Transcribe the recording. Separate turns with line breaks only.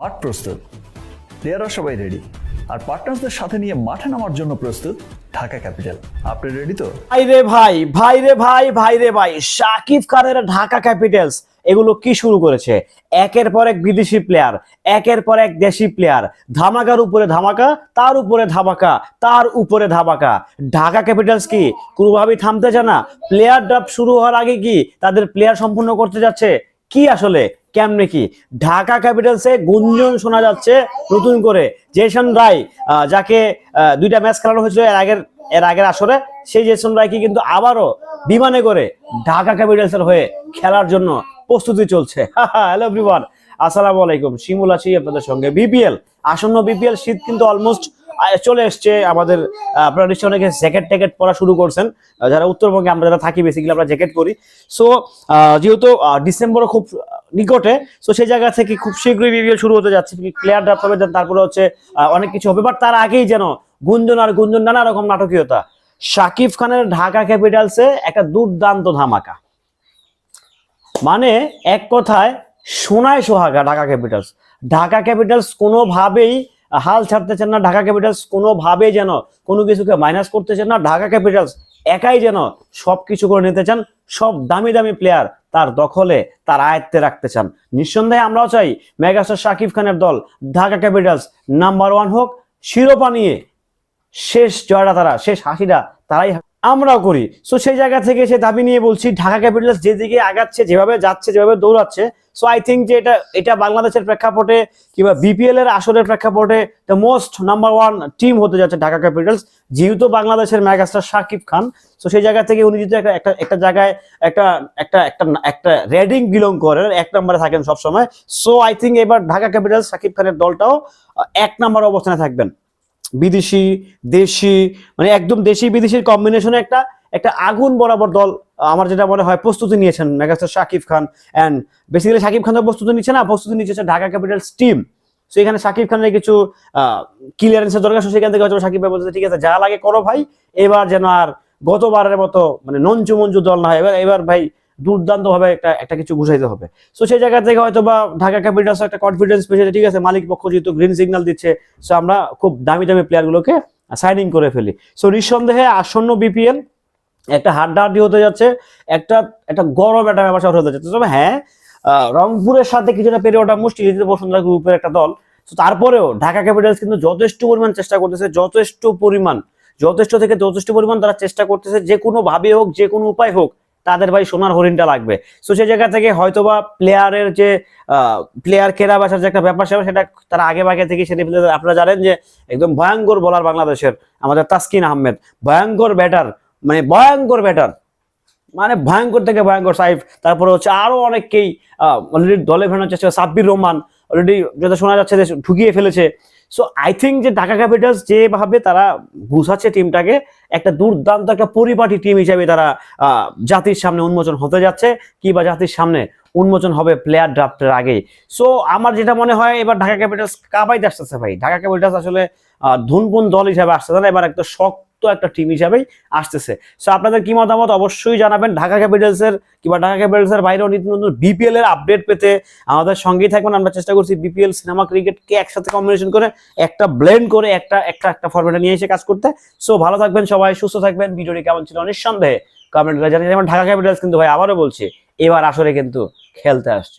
মাঠ প্রস্তুত। প্লেয়াররা সবাই রেডি আর পার্টনার্সদের সাথে নিয়ে মাঠে নামার জন্য প্রস্তুত ঢাকা ক্যাপিটাল আপনি রেডি তো?
ভাই রে ভাই ভাই রে ভাই ভাই রে ভাই, শাকিব খানের ঢাকা ক্যাপিটালস এগুলো কি শুরু করেছে? একের পর এক বিদেশি প্লেয়ার একের পর এক দেশি প্লেয়ার ধামাকার উপরে ধামাকা, তার উপরে ধামাকা, তার উপরে ধামাকা। ঢাকা ক্যাপিটালস কি? কোনোভাবেই থামতে না। প্লেয়ার ড্রাফট শুরু হওয়ার আগে কি তাদের প্লেয়ার সম্পূর্ণ করতে যাচ্ছে? কি আসলে? কেমনে কি? ঢাকা ক্যাপিটালসে গুঞ্জন শোনা যাচ্ছে নতুন করে। জেসন রায় যাকে দুইটা ম্যাচ খেলানো হয়েছিল এর আগের এর আগের আসরে, সেই জেসন রায়কে কিন্তু আবারও বিমানে করে ঢাকা ক্যাপিটালসের হয়ে খেলার জন্য প্রস্তুতি চলছে। হ্যালো এভরিওয়ান আসসালামু আলাইকুম। শিমুল আছি আপনাদের সঙ্গে। বিপিএল আসন্ন বিপিএল শীত কিন্তু অলমোস্ট চলে এসছে। আমাদের আপনারা নিশ্চয়ই অনেকে জ্যাকেট ট্যাকেট পরা শুরু করছেন। যারা উত্তরবঙ্গে আমরা যারা থাকি বেসিক্যালি আমরা জ্যাকেট পরি। সো যেহেতু ডিসেম্বরও খুব নিকটে। সো সেই জায়গা থেকে খুব শীঘ্রই বিপিএল শুরু হতে যাচ্ছে। প্লেয়ার ড্রাফট হবে তারপরে হচ্ছে অনেক কিছু হবে। বাট তার আগেই যেন গুঞ্জন আর গুঞ্জন, নানা রকম নাটকীয়তা। শাকিব খানের ঢাকা ক্যাপিটালসে একটা দুর্দান্ত ধামাকা। মানে এক কথায়, সোনায় সোহাগা ঢাকা ক্যাপিটালস। ঢাকা ক্যাপিটালস কোনোভাবেই হাল ছাড়তেছেন না। ঢাকা ক্যাপিটালস কোনোভাবেই যেন কোনো কিছুকে মাইনাস করতেছেন না। ঢাকা ক্যাপিটালস একাই যেন সব কিছু করে নিতে চান, সব দামি দামি প্লেয়ার তার দখলে, তার আয়ত্তে রাখতে চান। নিঃসন্দেহে আমরাও চাই মেগাস্টার শাকিব খানের দল ঢাকা ক্যাপিটালস নাম্বার ওয়ান হোক, শিরোপা নিয়ে শেষ জয়টা তারা, শেষ হাসিটা তারাই আমরাও করি। সো সেই জায়গা থেকে সে দাবি নিয়ে বলছি, ঢাকা ক্যাপিটালস যেদিকে আগাচ্ছে, যেভাবে যাচ্ছে, যেভাবে দৌড়াচ্ছে সো আই থিঙ্ক যে এটা এটা বাংলাদেশের প্রেক্ষাপটে কিংবা বিপিএল এর আসরের প্রেক্ষাপটে the most number one team হতে যাচ্ছে ঢাকা ক্যাপিটালস যেহেতু বাংলাদেশের ম্যাগাস্টার শাকিব খান। সো সেই জায়গা থেকে উনি যদি একটা একটা একটা জায়গায় একটা একটা একটা একটা রেডিং বিলং করেন এক নম্বরে থাকেন সবসময়। সো আই থিঙ্ক এবার ঢাকা ক্যাপিটালস শাকিব খানের দলটাও এক নম্বর অবস্থানে থাকবেন। বিদেশি, দেশি মানে একদম দেশি বিদেশির কম্বিনেশনে একটা একটা আগুন বরাবর দল আমার যেটা মনে হয় প্রস্তুতি নিয়েছেন megastar Shakib Khan and basically Shakib Khan তো প্রস্তুতি নিচ্ছে না, প্রস্তুতি নিচ্ছে ঢাকা ক্যাপিটালস টিম সো এখানে শাকিব খানের কিছু ক্লিয়ারেন্সের দরকার সেখান থেকে হয়তো শাকিব ভাই বলছে ঠিক আছে, যা লাগে করো ভাই। এবার যেন আর গতবারের মতো মানে নঞ্চু মঞ্জু দল না হয়, এবার এবার ভাই দুর্দান্ত ভাবে একটা একটা কিছু বুঝাইতে হবে। সো সেই জায়গা থেকে হয়তো বা ঢাকা ক্যাপিটালস একটা কনফিডেন্স পেয়েছে, ঠিক আছে, মালিক পক্ষ যেহেতু গ্রিন সিগন্যাল দিচ্ছে সো আমরা খুব দামি দামি প্লেয়ারগুলোকে সাইনিং করে ফেলি। সো নিঃসন্দেহে আসন্ন বিপিএল একটা হাড্ডাহাড্ডি হতে যাচ্ছে, একটা একটা গরম একটা ব্যবসা হতে যাচ্ছে। তবে হ্যাঁ রংপুরের সাথে কিছুটা পেরে ওঠা মুশকিল, যেহেতু বসুন্ধরা গ্রুপের একটা দল। তো তারপরেও ঢাকা ক্যাপিটালস কিন্তু যথেষ্ট পরিমাণ চেষ্টা করতেছে, যথেষ্ট পরিমাণ, যথেষ্ট থেকে যথেষ্ট পরিমাণ তারা চেষ্টা করতেছে, যে কোনো ভাবে হোক, যে কোনো উপায় হোক, তাদের ভাই সোনার হরিণটা লাগবে। তো সেই জায়গা থেকে হয়তোবা প্লেয়ারের যে প্লেয়ার কেনা বেচার যে একটা ব্যাপার সেবা সেটা তারা আগে ভাগে থেকে সেটা আপনারা জানেন যে, একদম ভয়ঙ্কর বলার বাংলাদেশের, আমাদের তাসকিন আহমেদ। ভয়ঙ্কর ব্যাটার মানে ভয়ঙ্কর ব্যাটার। মানে ভয়ঙ্কর থেকে ভয়ঙ্কর সাইফ। তারপরে হচ্ছে আরও অনেককেই অলরেডি দলে ফেরানোর চেষ্টা সাব্বির রহমান। অলরেডি যেটা শোনা যাচ্ছে যে ঢুকিয়ে ফেলেছে। সো আই থিঙ্ক যে ঢাকা ক্যাপিটালস যেভাবে তারা বুঝাচ্ছে টিমটাকে একটা দুর্দান্ত একটা পরিপাটি টিম হিসেবে তারা জাতির সামনে উন্মোচন হতে যাচ্ছে, কি বা জাতির সামনে উন্মোচন হবে প্লেয়ার ড্রাফটের আগেই। সো আমার যেটা মনে হয়, এবার ঢাকা ক্যাপিটালস কাবাইতে আসতেছে ভাই। ঢাকা ক্যাপিটালস আসলে ধুনপুন দল হিসাবে আসতেছে না। এবার একটা শক্ত একটা টিম হিসাবেই আসতেছে। সো আপনাদের কি মতামত অবশ্যই জানাবেন। ঢাকা ক্যাপিটালস এর কিংবা ঢাকা ক্যাপিটালস এর বাইরেও নিত্য নতুন বিপিএল এর আপডেট পেতে আমাদের সঙ্গেই থাকবেন। আমরা চেষ্টা করছি বিপিএল সিনেমা ক্রিকেটকে একসাথে কম্বিনেশন করে একটা ব্লেন্ড করে একটা একটা একটা ফরম্যাটে নিয়ে এসে কাজ করতে। সো ভালো থাকবেন সবাই, সুস্থ থাকবেন। ভিডিওটি কেমন ছিল নিঃসন্দেহে কমেন্ট করে জানিয়ে যেমন ঢাকা ক্যাপিটালস কিন্তু ভাই, আবারও বলছি, এবার আসরে কিন্তু খেলতে আসছে।